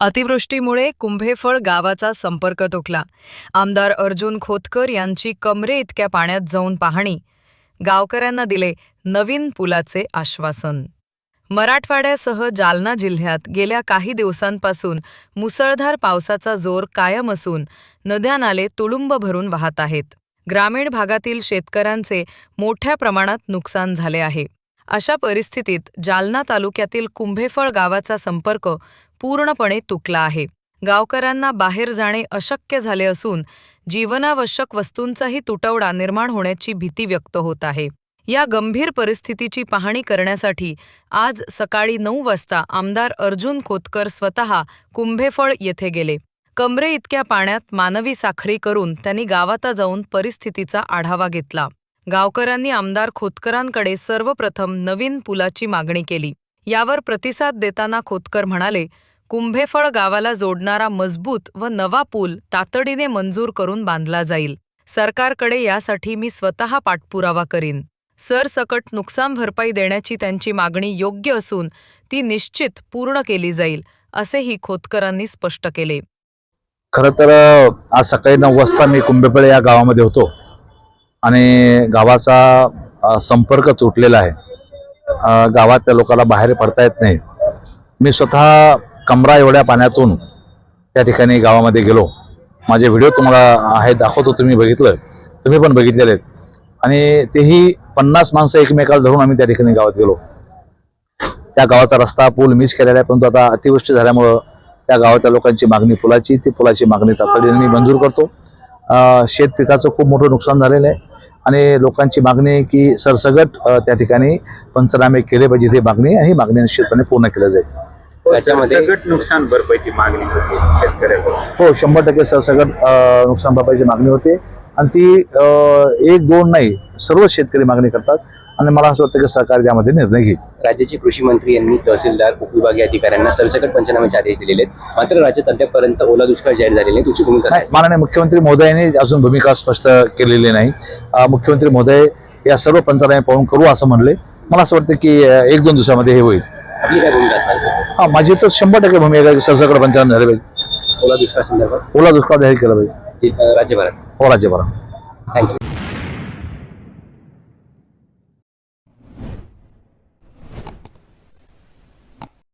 अतिवृष्टीमुळे कुंभेफळ गावाचा संपर्क तुटला. आमदार अर्जुन खोतकर यांची कमरे इतक्या पाण्यात जाऊन पाहणी. गावकऱ्यांना दिले नवीन पुलाचे आश्वासन. मराठवाड्यासह जालना जिल्ह्यात गेल्या काही दिवसांपासून मुसळधार पावसाचा जोर कायम असून नद्या नाले तुडुंब भरून वाहत आहेत. ग्रामीण भागातील शेतकऱ्यांचे मोठ्या प्रमाणात नुकसान झाले आहे. अशा परिस्थितीत जालना तालुक्यातील कुंभेफळ गावाचा संपर्क पूर्णपणे तुटला आहे. गावकऱ्यांना बाहेर जाणे अशक्य झाले असून जीवनावश्यक वस्तूंचाही तुटवडा निर्माण होण्याची भीती व्यक्त होत आहे. या गंभीर परिस्थितीची पाहणी करण्यासाठी आज सकाळी नऊ वाजता आमदार अर्जुन खोतकर स्वतः कुंभेफळ येथे गेले. कमरे इतक्या पाण्यात मानवी साखरी करून त्यांनी गावात जाऊन परिस्थितीचा आढावा घेतला. गावकऱ्यांनी आमदार खोतकरांकडे सर्वप्रथम नवीन पुलाची मागणी केली. यावर प्रतिसाद देताना खोतकर म्हणाले कुंभेफळ गावाला जोडणारा मजबूत व नवा पूल तातडीने मंजूर करून बांधला जाईल. सरकारकडे यासाठी मी स्वतः पाठपुरावा करीन. सरसकट नुकसान भरपाई देण्याची त्यांची मागणी योग्य असून ती निश्चित पूर्ण केली जाईल असेही खोतकरांनी स्पष्ट केले. खरं तर आज सकाळी नऊ वाजता मी कुंभेफळे या गावामध्ये होतो. आणि गावाचा संपर्क तुटलेला आहे. गावात गावातल्या लोकांना बाहेर पडता येत नाही. मी स्वतः कमरा एवढ्या पाण्यातून त्या ठिकाणी गावामध्ये गेलो. माझे व्हिडिओ तुम्हाला आहे दाखवतो तुम्ही बघितलं. तुम्ही पण बघितलेले आहेत. आणि तेही पन्नास माणसं एकमेकाला धरून आम्ही त्या ठिकाणी गावात गेलो. त्या गावाचा रस्ता पूल मिस केलेला आहे परंतु आता अतिवृष्टी झाल्यामुळं त्या गावातल्या लोकांची मागणी पुलाची ती पुलाची मागणी तातडीने मी मंजूर करतो. शेत पिकाचं खूप मोठं नुकसान झालेलं आहे. आणि लोकांची मागणी आहे की सरसगट त्या ठिकाणी पंचनामे केले पाहिजे ही मागणी आहे. ही मागणी निश्चितपणे पूर्ण केली जाईल. त्याच्यामध्ये सगळं नुकसान भरपाईची मागणी होती शेतकऱ्याकडून हो शंभर टक्के सरसगट अं, नुकसान भरपाईची मागणी होते. आणि ती अं, एक दोन नाही सर्व शेतकरी मागणी करतात आणि मला असं वाटतं की सरकार त्यामध्ये निर्णय घेईल. राज्याचे कृषी मंत्री यांनी तहसीलदार उपविभागीय अधिकाऱ्यांना सरसकट पंचनाम्याचे आदेश दिलेले आहेत. मात्र राज्यात अद्यापपर्यंत ओला दुष्काळ जाहीर झालेला तुमची भूमिका नाही माननीय मुख्यमंत्री महोदयांनी अजून भूमिका स्पष्ट केलेली नाही. मुख्यमंत्री महोदय या सर्व पंचनामे पाहून करू असं म्हणले. मला असं वाटतं की एक दोन दिवसामध्ये हे होईल. आपली काय भूमिका असणार हा माझी तर शंभर टक्के भूमिका आहे सरसकट पंचनामे झाले पाहिजे. ओला दुष्काळ संदर्भात? ओला दुष्काळ जाहीर केला पाहिजे. राज्यभरात. हो राज्यभरात. थँक्यू